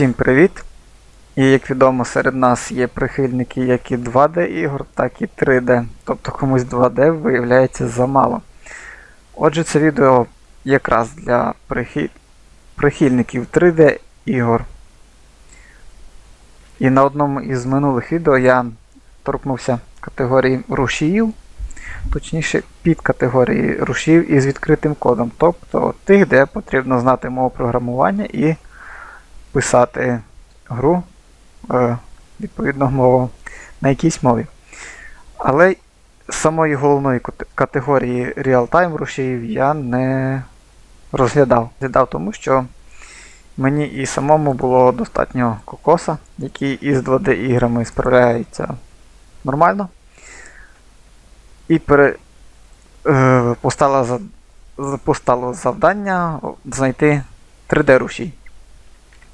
Всім привіт! І як відомо, серед нас є прихильники як і 2D ігор, так і 3D. Тобто комусь 2D виявляється замало. Отже, це відео якраз для прихи- прихильників 3D ігор. І на одному із минулих відео я торкнувся категорії рушіїв, точніше під категорії рушіїв із відкритим кодом, тобто тих, де потрібно знати мову програмування і писати гру е, відповідно мову на якійсь мові. Але самої головної категорії реал-тайм рушіїв я не розглядав. Розглядав тому, що мені і самому було достатньо кокоса, який із 2D іграми справляється нормально. І пере, е, постало, постало завдання знайти 3D рушій.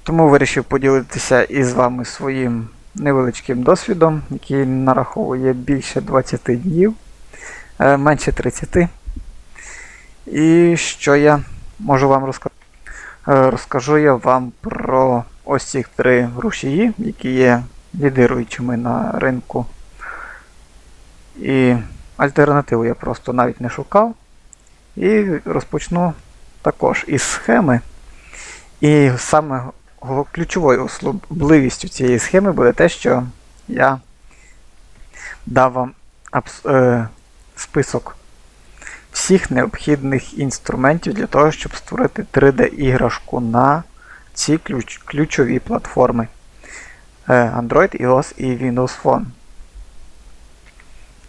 Тому вирішив поділитися із вами своїм невеличким досвідом, який нараховує більше 20 днів, е, менше 30. І що я можу вам розказати? Розкажу я вам про ось цих три рушії, які є лідируючими на ринку. І альтернативу я просто навіть не шукав. І розпочну також із схеми. І саме ключовою особливістю цієї схеми буде те, що я дав вам е, список всіх необхідних інструментів для того, щоб створити 3D-іграшку на ці ключ- ключові платформи е, Android, iOS і Windows Phone.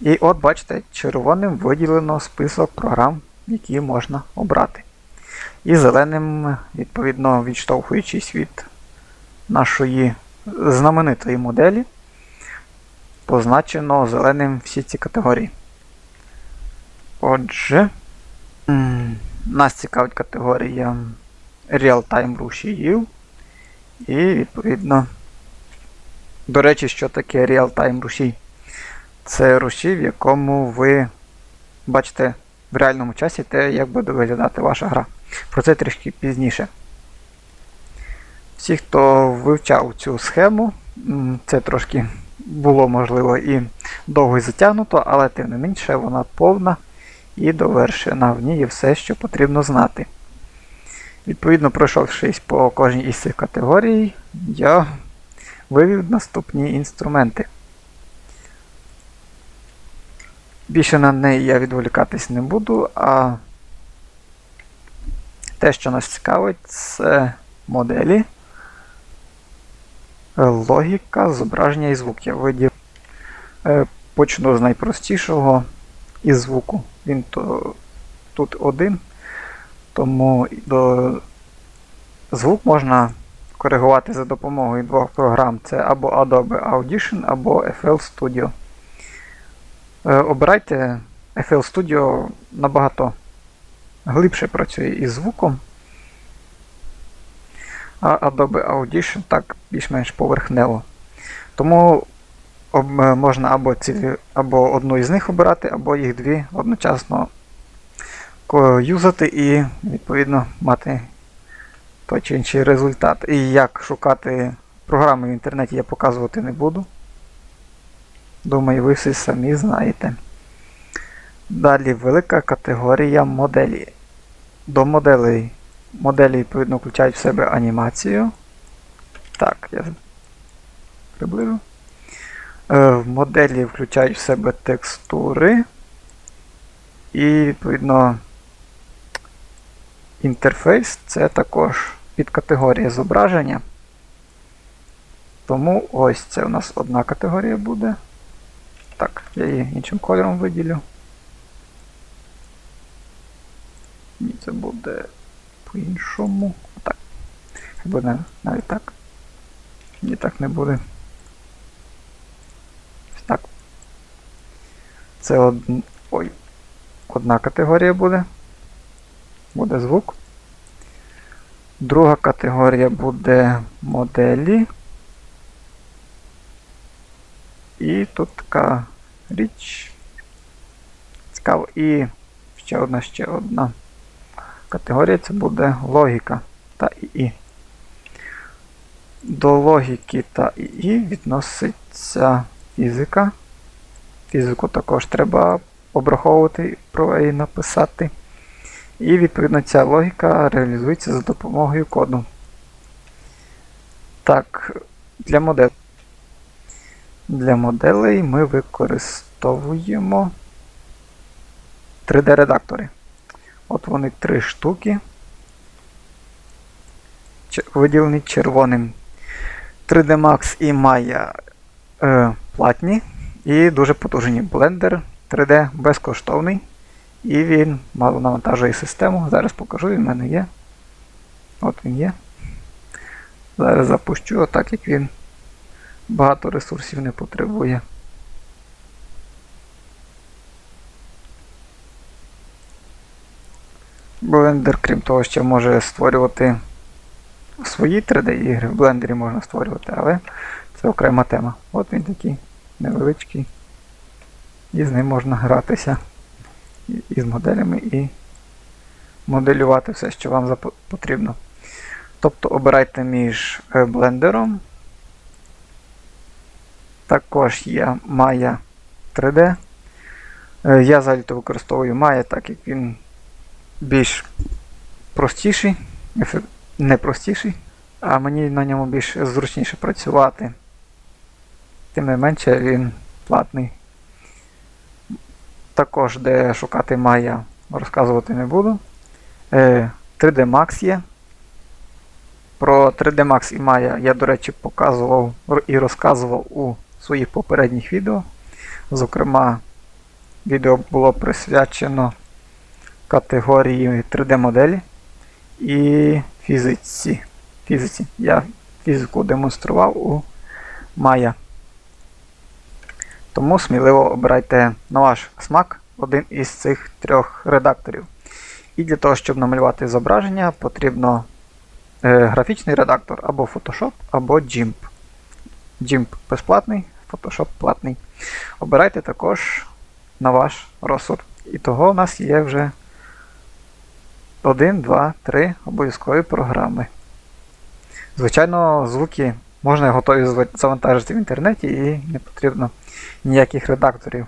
І от бачите, червоним виділено список програм, які можна обрати. І зеленим, відповідно, відштовхуючись від нашої знаменитої моделі, позначено зеленим всі ці категорії. Отже, нас цікавить категорія Real-Time рушіїв. І, відповідно, до речі, що таке Real-Time рушій? Це рушій, в якому ви бачите в реальному часі те, як буде виглядати ваша гра. Про це трішки пізніше. Всі, хто вивчав цю схему, це трошки було можливо і довго і затягнуто, але тим не менше вона повна і довершена. В ній є все, що потрібно знати. Відповідно, пройшовшись по кожній із цих категорій, я вивів наступні інструменти. Більше на неї я відволікатись не буду, а те, що нас цікавить, це моделі, логіка, зображення і звук. Я видів. Е, Почну з найпростішого із звуку. Він то, тут один, тому до звук можна коригувати за допомогою двох програм. Це або Adobe Audition, або FL Studio. Е, Обирайте FL Studio набагато глибше працює із звуком. А Adobe Audition так більш-менш поверхнево. Тому е, можна або, ці, або одну із них обирати, або їх дві одночасно юзати і, відповідно, мати той чи інший результат. І як шукати програми в інтернеті я показувати не буду. Думаю, ви всі самі знаєте. Далі велика категорія моделі. До моделей. Моделі, відповідно, включають в себе анімацію. Так, я приближу. Е, В моделі включають в себе текстури. І, відповідно, інтерфейс це також підкатегорія зображення. Тому ось це у нас одна категорія буде. Так, я її іншим кольором виділю. Ні, це буде по-іншому. Так. Буде навіть так. Ні, так не буде. Ось так. Це од... Ой. одна категорія буде. Буде звук. Друга категорія буде моделі. І тут така річ. Цікаво. І ще одна, ще одна категорія це буде логіка та ІІ. До логіки та ІІ відноситься фізика. Фізику також треба обраховувати і написати. І відповідно ця логіка реалізується за допомогою коду. Так, для моделей. Для моделей ми використовуємо 3D-редактори. От вони три штуки. Виділені червоним. 3D Max і Maya е, платні і дуже потужні. Blender 3D безкоштовний. І він мало навантажує систему. Зараз покажу, він в мене є. От він є. Зараз запущу, отак як він багато ресурсів не потребує. Blender, крім того, ще може створювати свої 3D-ігри. В блендері можна створювати, але це окрема тема. От він такий невеличкий. І з ним можна гратися і- і з моделями, і моделювати все, що вам потрібно. Тобто обирайте між е, блендером. Також є Maya 3D. Е, Я взагалі-то використовую Maya, так як він більш простіший, не простіший, а мені на ньому більш зручніше працювати. Тим не менше він платний. Також, де шукати Maya, розказувати не буду. Е, 3D Max є. Про 3D Max і Maya я, до речі, показував і розказував у своїх попередніх відео. Зокрема, відео було присвячено категорії 3D-моделі і фізиці. фізиці. Я фізику демонстрував у Maya. Тому сміливо обирайте на ваш смак один із цих трьох редакторів. І для того, щоб намалювати зображення, потрібно е, графічний редактор або Photoshop, або GIMP. GIMP безплатний, Photoshop платний. Обирайте також на ваш розсуд. І того у нас є вже 1, 2, 3 обов'язкові програми. Звичайно, звуки можна готові завантажити в інтернеті і не потрібно ніяких редакторів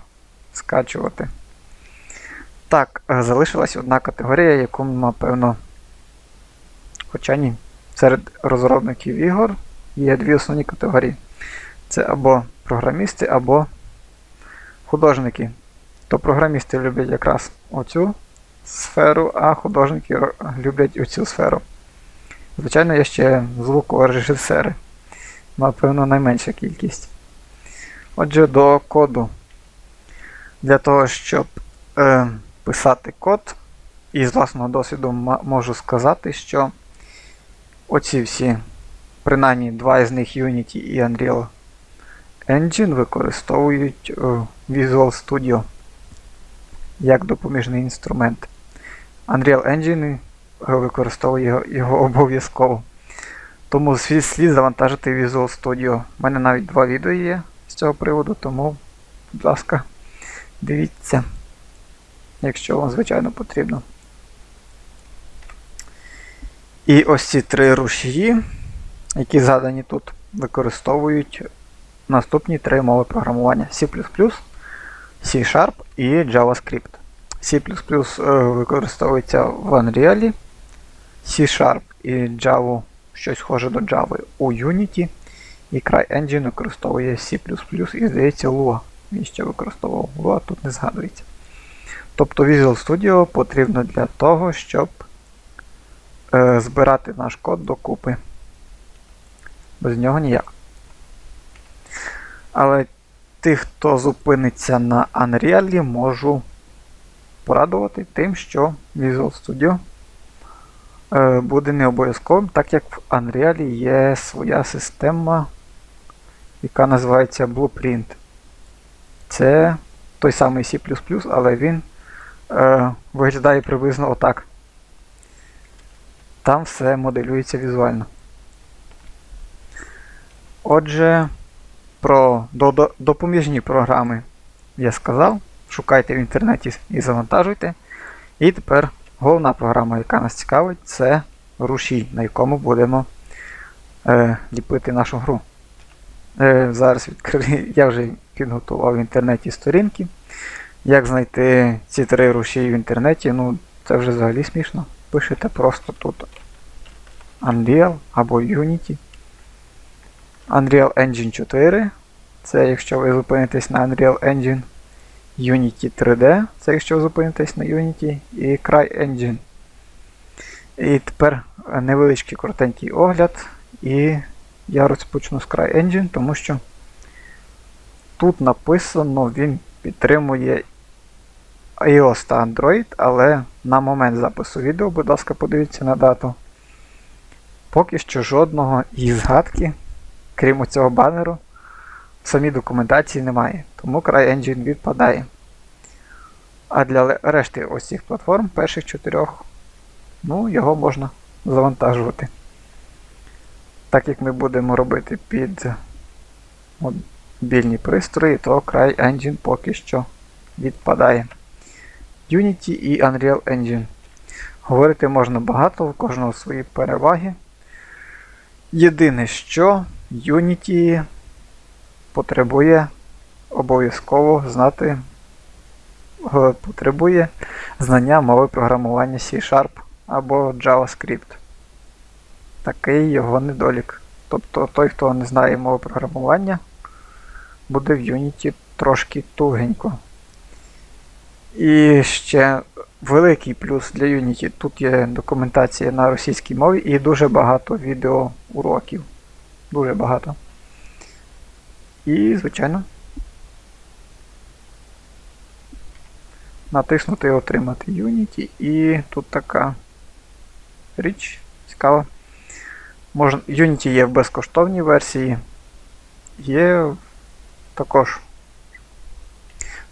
скачувати. Так, е, залишилась одна категорія, яку, напевно, хоча ні, серед розробників ігор є дві основні категорії. Це або програмісти, або художники. То програмісти люблять якраз оцю сферу, а художники люблять оцю сферу. Звичайно, є ще звукорежисери. Напевно, найменша кількість. Отже, до коду. Для того, щоб е, писати код, і з власного досвіду можу сказати, що оці всі, принаймні два з них Unity і Unreal Engine використовують е, Visual Studio як допоміжний інструмент. Unreal Engine е, використовує його, його обов'язково. Тому слід, завантажити Visual Studio. У мене навіть два відео є з цього приводу, тому, будь ласка, дивіться, якщо вам, звичайно, потрібно. І ось ці три рушії, які задані тут, використовують наступні три мови програмування: C++, C-Sharp і JavaScript. C++ е, використовується в Unreal, C-Sharp і Java, щось схоже до Java у Unity. І CryEngine використовує C++ і, здається, Lua. Він ще використовував Lua, тут не згадується. Тобто Visual Studio потрібно для того, щоб е, збирати наш код докупи. Без нього ніяк. Але тих, хто зупиниться на Unreal, можу порадувати тим, що Visual Studio е, буде не обов'язковим, так як в Unreal є своя система, яка називається Blueprint. Це той самий C++, але він е, виглядає приблизно отак. Там все моделюється візуально. Отже, про до- до- допоміжні програми я сказав. Шукайте в інтернеті і завантажуйте. І тепер головна програма, яка нас цікавить, це рушій, на якому будемо е, ліпити нашу гру. Е, зараз відкрию, я вже підготував в інтернеті сторінки. Як знайти ці три рушії в інтернеті, ну це вже взагалі смішно. Пишете просто тут Unreal або Unity. Unreal Engine 4. Це якщо ви зупинитесь на Unreal Engine. Unity 3D, це якщо ви зупинитесь на Unity, і CryEngine. І тепер невеличкий коротенький огляд. І я розпочну з CryEngine, тому що тут написано, він підтримує iOS та Android, але на момент запису відео, будь ласка, подивіться на дату. Поки що жодного і згадки, крім цього банеру, самій документації немає. Тому CryEngine відпадає. А для решти ось цих платформ, перших чотирьох, ну, його можна завантажувати. Так як ми будемо робити під мобільні пристрої, то CryEngine поки що відпадає. Unity і Unreal Engine. Говорити можна багато, у кожного свої переваги. Єдине, що Unity потребує обов'язково знати, е, потребує знання мови програмування C-Sharp або JavaScript. Такий його недолік. Тобто той, хто не знає мови програмування, буде в Unity трошки тугенько. І ще великий плюс для Unity. Тут є документація на російській мові і дуже багато відеоуроків. Дуже багато. І, звичайно, натиснути Отримати Unity. І тут така річ цікава. Можна, Unity є в безкоштовній версії, є також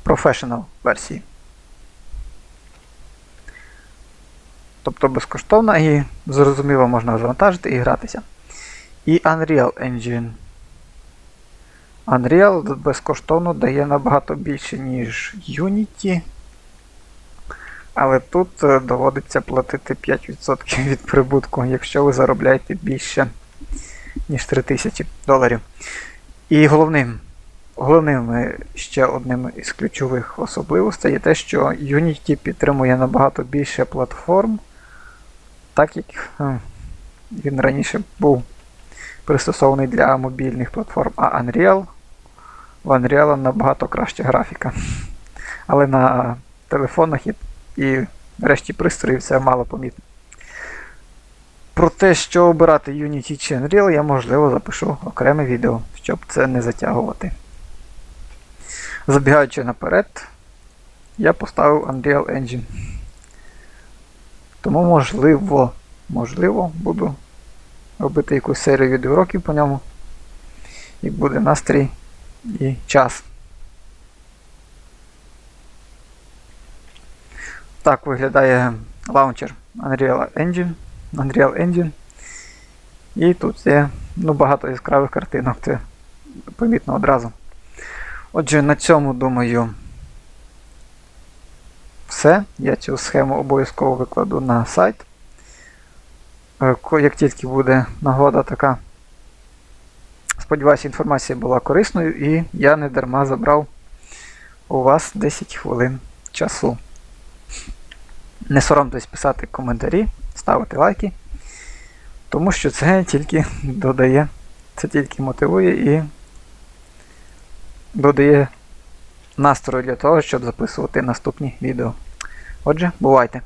Professional версії. Тобто безкоштовна і зрозуміло можна завантажити і гратися. І Unreal Engine. Unreal безкоштовно дає набагато більше, ніж Unity. Але тут е, доводиться платити 5% від прибутку, якщо ви заробляєте більше, ніж 3000 доларів. І головним, головним е, ще одним із ключових особливостей є те, що Unity підтримує набагато більше платформ, так як е, він раніше був пристосований для мобільних платформ, а Unreal в Unreal набагато краща графіка. Але на телефонах і, і решті пристроїв це мало помітно. Про те, що обирати Unity чи Unreal, я можливо запишу окреме відео, щоб це не затягувати. Забігаючи наперед, я поставив Unreal Engine. Тому можливо, можливо, буду робити якусь серію відеоуроків по ньому. І буде настрій і час. Так виглядає лаунчер Unreal Engine. Unreal Engine. І тут є ну, багато яскравих картинок, це помітно одразу. Отже, на цьому, думаю, все. Я цю схему обов'язково викладу на сайт. Е, Як тільки буде нагода така. Сподіваюся, інформація була корисною і я не дарма забрав у вас 10 хвилин часу. Не соромтесь писати коментарі, ставити лайки, тому що це тільки додає, це тільки мотивує і додає настрою для того, щоб записувати наступні відео. Отже, бувайте!